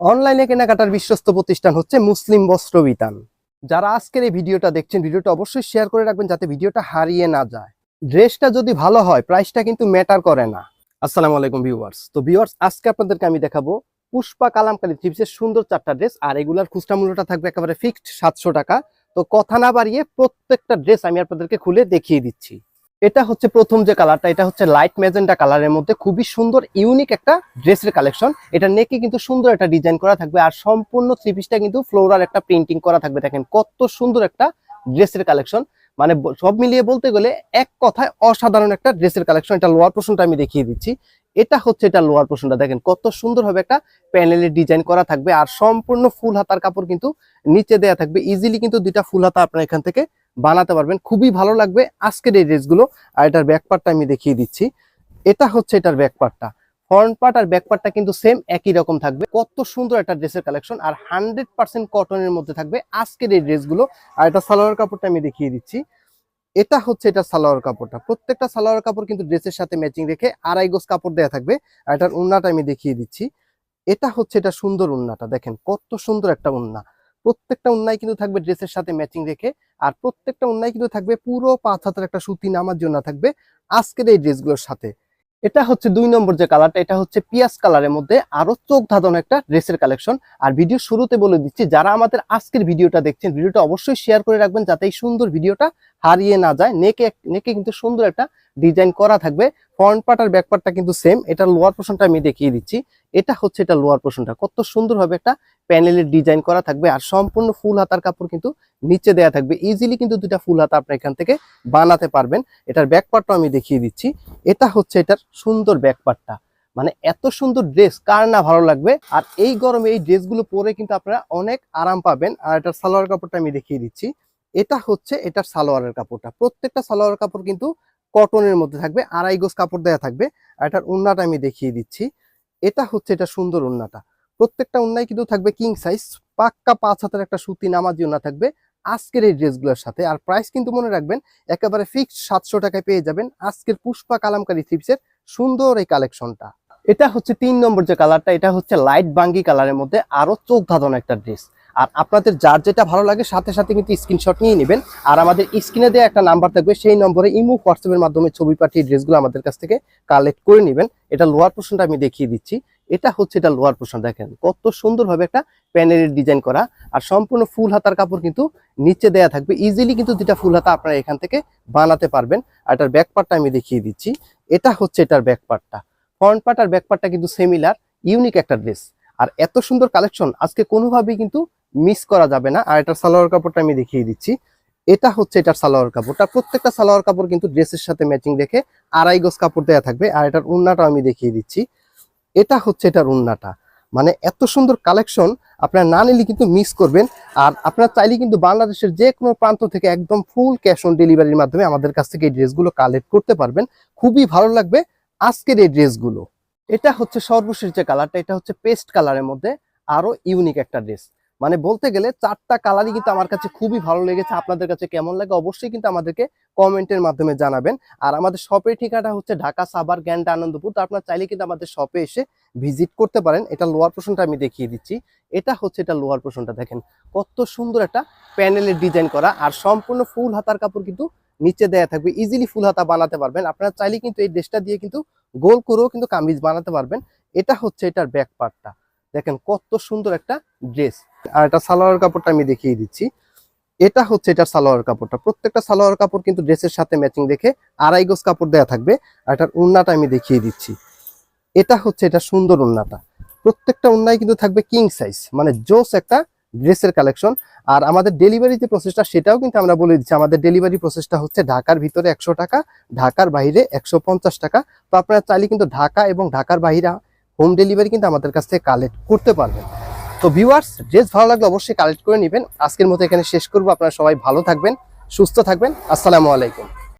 অনলাইনে কেনাকাটার বিশ্বস্ত প্রতিষ্ঠান হচ্ছে মুসলিম বস্ত্র বিতান। যারা আজকের এই ভিডিওটা দেখছেন, ভিডিওটা অবশ্যই শেয়ার করে রাখবেন যাতে ভিডিওটা হারিয়ে না যায়। ড্রেসটা যদি ভালো হয় প্রাইসটা কিন্তু ম্যাটার করে না। আসসালামু আলাইকুম ভিউয়ার্স তো ভিউয়ার্স আজকে আপনাদেরকে আমি দেখাবো পুষ্পা কালামকারী থ্রিপসের সুন্দর চারটা ড্রেস আর এগুলার খুচরা মূল্যটা থাকবে একেবারে ফিক্সড সাতশো টাকা। তো কথা না বাড়িয়ে প্রত্যেকটা ড্রেস আমি আপনাদেরকে খুলে দেখিয়ে দিচ্ছি। এটা হচ্ছে প্রথম যে কালারটা, এটা হচ্ছে লাইট ম্যাজেন্টা কালারের মধ্যে খুবই সুন্দর ইউনিক একটা ড্রেসের কালেকশন এটা নেকে কিন্তু সুন্দর একটা ডিজাইন করা থাকবে আর সম্পূর্ণ থ্রি পিসটা কিন্তু ফ্লোরাল একটা প্রিন্টিং করা থাকবে। দেখেন কত সুন্দর একটা ড্রেসের কালেকশন মানে সব মিলিয়ে বলতে গেলে এক কথায় অসাধারণ একটা ড্রেসের কালেকশন এটা লোয়ার পোর্শনটা আমি দেখিয়ে দিচ্ছি। এটা হচ্ছে এটা লোয়ার পোর্শনটা দেখেন কত সুন্দরভাবে একটা প্যানেলের ডিজাইন করা থাকবে আর সম্পূর্ণ ফুল হাতার কাপড় কিন্তু নিচে দেয়া থাকবে। ইজিলি কিন্তু দুইটা ফুল হাতা আপনার এখান থেকে বানাতে পারবেন। খুবই ভালো লাগবে আজকের এই ড্রেসগুলো আর এটার ব্যাক পার্টটা আমি দেখিয়ে দিচ্ছি। এটা হচ্ছে এটার ব্যাক পার্টটা ফ্রন্ট পার্ট আর ব্যাক পার্টটা কিন্তু সেম একই রকম থাকবে। কত সুন্দর একটা ড্রেসের কালেকশন আর হান্ড্রেড পার্সেন্ট কটনের মধ্যে থাকবে আজকের এই ড্রেসগুলো আর এটা সালোয়ার কাপড়টা আমি দেখিয়ে দিচ্ছি। এটা হচ্ছে এটা সালোয়ার কাপড়টা। প্রত্যেকটা সালোয়ার কাপড় কিন্তু ড্রেসের সাথে ম্যাচিং রেখে আড়াই গোজ কাপড় দেওয়া থাকবে। আর এটার উন্নাটা আমি দেখিয়ে দিচ্ছি। এটা হচ্ছে এটা সুন্দর উন্নাটা। দেখেন কত সুন্দর একটা উন্না। প্রত্যেকটা উন্নায় কিন্তু থাকবে ড্রেসের সাথে ম্যাচিং রেখে, আর প্রত্যেকটা উন্নায় কিন্তু থাকবে পুরো পাঁচ হাতের একটা সুতি নামার জন্য থাকবে আজকের এই ড্রেসগুলোর সাথে। এটা হচ্ছে দুই নম্বর যে কালারটা, এটা হচ্ছে পিয়াজ কালারের মধ্যে আরও চোখ ধাঁধানো একটা ড্রেসের কালেকশন। আর ভিডিও শুরুতে বলে দিচ্ছি, যারা আমাদের আজকের ভিডিওটা দেখছেন, ভিডিওটা অবশ্যই শেয়ার করে রাখবেন যাতে এই সুন্দর ভিডিওটা হারিয়ে না যায়। নেকে নেকে কিন্তু সুন্দর একটা ডিজাইন করা থাকবে। ফ্রন্ট পার্ট আর ব্যাক পার্টটা কিন্তু সেম এটা লোয়ার পোর্শনটা আমি দেখিয়ে দিচ্ছি। এটা হচ্ছে এটা লোয়ার পোর্শনটা কত সুন্দরভাবে একটা প্যানেলের ডিজাইন করা থাকবে আর সম্পূর্ণ ফুল হাতার কাপড় কিন্তু নিচে দেয়া থাকবে। ইজিলি কিন্তু দুটা ফুল হাতা আপনি এখান থেকে বানাতে পারবেন। এটার ব্যাক পার্টটা আমি দেখিয়ে দিচ্ছি। এটা হচ্ছে এটার সুন্দর ব্যাক পার্টটা মানে এত সুন্দর ড্রেস কার না ভালো লাগবে? আর এই গরমে এই ড্রেসগুলো পরে কিন্তু আপনারা অনেক আরাম পাবেন। আর এটার সালোয়ার কাপড়টা আমি দেখিয়ে দিচ্ছি। এটা হচ্ছে এটার সালোয়ারের কাপড়টা। প্রত্যেকটা সালোয়ার কাপড় কিন্তু কটনের মধ্যে থাকবে, আড়াই গোজ কাপড় দেওয়া থাকবে। আর এটার উন্নাটা আমি দেখিয়ে দিচ্ছি। এটা হচ্ছে এটা সুন্দর উন্নাটা। প্রত্যেকটা উন্নায় কিন্তু থাকবে কিং সাইজ পাক্কা পাঁচ হাতের একটা সুতি নামাজি উন্না থাকবে আজকের এই ড্রেসগুলোর সাথে। আর প্রাইস কিন্তু মনে রাখবেন, একেবারে ফিক্সড সাতশো টাকায় পেয়ে যাবেন আজকের পুষ্পা কালামকারী থ্রিপসের সুন্দর এই কালেকশনটা এটা হচ্ছে তিন নম্বর যে কালারটা এটা হচ্ছে লাইট বাঙ্গি কালারের মধ্যে আরও চোখ ধাঁধানো একটা ড্রেস আর আপনাদের যার যেটা ভালো লাগে, সাথে সাথে কিন্তু স্ক্রিনশট নিয়ে নেবেন। আর আমাদের স্ক্রিনে দেওয়া একটা নাম্বার থাকবে, সেই নম্বরে ইমো হোয়াটসঅ্যাপের মাধ্যমে ছবি পাঠিয়ে ড্রেসগুলো আমাদের কাছ থেকে কালেক্ট করে নেবেন। এটা লোয়ার পোর্শনটা আমি দেখিয়ে দিচ্ছি। এটা হচ্ছে এটা লোয়ার পোর্শন দেখেন কত সুন্দরভাবে একটা প্যানেলের ডিজাইন করা। আর সম্পূর্ণ ফুল হাতার কাপড় কিন্তু নিচে দেয়া থাকবে। ইজিলি কিন্তু দুটা ফুল হাতা আপনারা এখান থেকে বানাতে পারবেন। আর এটার ব্যাক পার্টটা আমি দেখিয়ে দিচ্ছি। এটা হচ্ছে এটার ব্যাক পার্টটা ফ্রন্ট পার্ট আর ব্যাক পার্টটা কিন্তু সেমিলার ইউনিক একটা ড্রেস আর এত সুন্দর কালেকশন আজকে কোনোভাবেই কিন্তু মিস করা যাবে না। আর এটার সালোয়ার কাপড়টা আমি দেখিয়ে দিচ্ছি। এটা হচ্ছে এটার সালোয়ার কাপড়টা। প্রত্যেকটা সালোয়ার কাপড় কিন্তু ড্রেসের সাথে ম্যাচিং রেখে আড়াই গোজ কাপড় দেওয়া থাকবে। আর এটার উন্নাটা আমি দেখিয়ে দিচ্ছি। এটা হচ্ছে এটার উন্নাটা। মানে এত সুন্দর কালেকশন আপনারা না নিলে কিন্তু মিস করবেন। আর আপনারা চাইলে কিন্তু বাংলাদেশের যে কোনো প্রান্ত থেকে একদম ফুল ক্যাশ অন ডেলিভারির মাধ্যমে আমাদের কাছ থেকে এই ড্রেসগুলো কালেক্ট করতে পারবেন। খুবই ভালো লাগবে আজকের এই ড্রেসগুলো। এটা হচ্ছে সর্বশেষ যে কালারটা এটা হচ্ছে পেস্ট কালারের মধ্যে আরও ইউনিক একটা ড্রেস মানে বলতে গেলে চারটা কালারই কিন্তু আমার কাছে খুবই ভালো লেগেছে। আপনাদের কাছে কেমন লাগে অবশ্যই কিন্তু আমাদেরকে কমেন্টের মাধ্যমে জানাবেন। আর আমাদের শপের ঠিকানা হচ্ছে ঢাকা সাভার গ্যান্ডা আনন্দপুর। তো আপনারা চাইলে কিন্তু আমাদের শপে এসে ভিজিট করতে পারেন। এটা লোয়ার পোর্শনটা আমি দেখিয়ে দিচ্ছি। এটা হচ্ছে এটা লোয়ার পোর্শনটা দেখেন। কত সুন্দর একটা প্যানেলের ডিজাইন করা। আর সম্পূর্ণ ফুল হাতার কাপড় কিন্তু নিচে দেয়া থাকবে। ইজিলি ফুল হাতা বানাতে পারবেন। আপনারা চাইলে কিন্তু এই ড্রেসটা দিয়ে কিন্তু গোল করেও কিন্তু কামিজ বানাতে পারবেন। এটা হচ্ছে এটার ব্যাক পার্টটা দেখেন কত সুন্দর একটা ড্রেস। আর এটা সালোয়ার কাপড়টা আমি দেখিয়ে দিচ্ছি। এটা হচ্ছে এটার সালোয়ার কাপড়টা। প্রত্যেকটা সালোয়ার কাপড় কিন্তু ড্রেসের সাথে ম্যাচিং রেখে আড়াই গোজ কাপড় দেওয়া থাকবে। আর এটার উন্নাটা আমি দেখিয়ে দিচ্ছি। এটা হচ্ছে এটা সুন্দর উন্নাটা প্রত্যেকটা উন্নায় কিন্তু থাকবে কিং সাইজ মানে জোস একটা ড্রেসের কালেকশন। আর আমাদের ডেলিভারি যে প্রসেসটা সেটাও কিন্তু আমরা বলে দিচ্ছি। আমাদের ডেলিভারি প্রসেসটা হচ্ছে ঢাকার ভিতরে একশো টাকা, ঢাকার বাইরে একশো পঞ্চাশ টাকা। তো আপনারা চাইলে কিন্তু ঢাকা এবং ঢাকার বাইরে হোম ডেলিভারি কিন্তু আমাদের কাছ থেকে কালেক্ট করতে পারবেন। তো ভিউয়ার্স ড্রেস ভালো লাগলে অবশ্যই কালেক্ট করে নেবেন। আজকের মতো এখানে শেষ করব। আপনারা সবাই ভালো থাকবেন, সুস্থ থাকবেন। আসসালামু আলাইকুম।